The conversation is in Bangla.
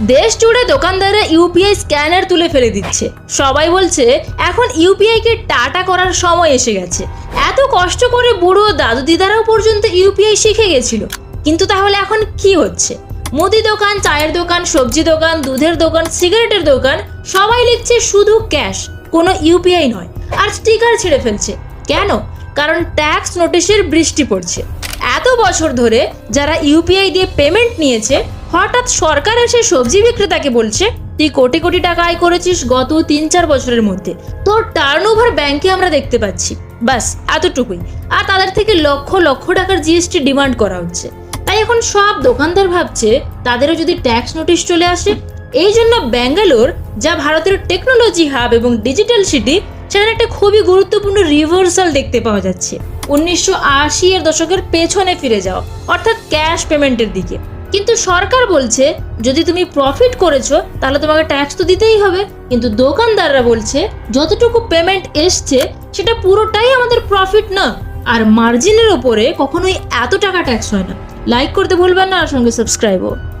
দেশ জুড়ে দোকানদাররা ইউপিআই স্ক্যানার তুলে ফেলে দিচ্ছে। সবাই বলছে, এখন ইউপিআই কে টাটা করার সময় এসে গেছে। এত কষ্ট করে বুড়ো দাদু দিদারাও পর্যন্ত ইউপিআই শিখে গেছিল। কিন্তু তাহলে এখন কি হচ্ছে? মুদি দোকান, চায়ের দোকান, সবজি দোকান, দুধের দোকান, সিগারেটের দোকান, সবাই লিখছে শুধু ক্যাশ, কোনো ইউপিআই নয়, আর স্টিকার ছেড়ে ফেলছে। কেন? কারণ ট্যাক্স নোটিশের বৃষ্টি পড়ছে। এত বছর ধরে যারা ইউপিআই দিয়ে পেমেন্ট নিয়েছে হঠাৎ সরকার এসে সবজি বিক্রেতাকে বলছে, তুই কোটি কোটি টাকা আয় করেছিস গত তিন চার বছরের মধ্যে। তোর টার্ন ওভার ব্যাংকে আমরা দেখতে পাচ্ছি। বাস, এতটুকুই। আর তাদের থেকে লক্ষ লক্ষ টাকার জিএসটি ডিমান্ড করা হচ্ছে। তাই এখন সব দোকানদার ভাবছে, তাদেরও যদি ট্যাক্স নোটিশ চলে আসে এই জন্য ব্যাঙ্গালোর, যা ভারতের টেকনোলজি হাব এবং ডিজিটাল সিটি সেখানে একটা খুবই গুরুত্বপূর্ণ রিভার্সাল দেখতে পাওয়া যাচ্ছে। উনিশশো আশি এর দশকের পেছনে ফিরে যাও, অর্থাৎ ক্যাশ পেমেন্টের দিকে। কিন্তু সরকার বলছে, যদি তুমি প্রফিট করেছ, তাহলে তোমাকে ট্যাক্স তো দিতেই হবে। কিন্তু দোকানদাররা বলছে, যতটুকু পেমেন্ট এসছে, সেটা পুরোটাই আমাদের প্রফিট না। আর মার্জিনের ওপরে কখনোই এত টাকা ট্যাক্স হয় না। লাইক করতে ভুলবেন না, আর সঙ্গে সাবস্ক্রাইবও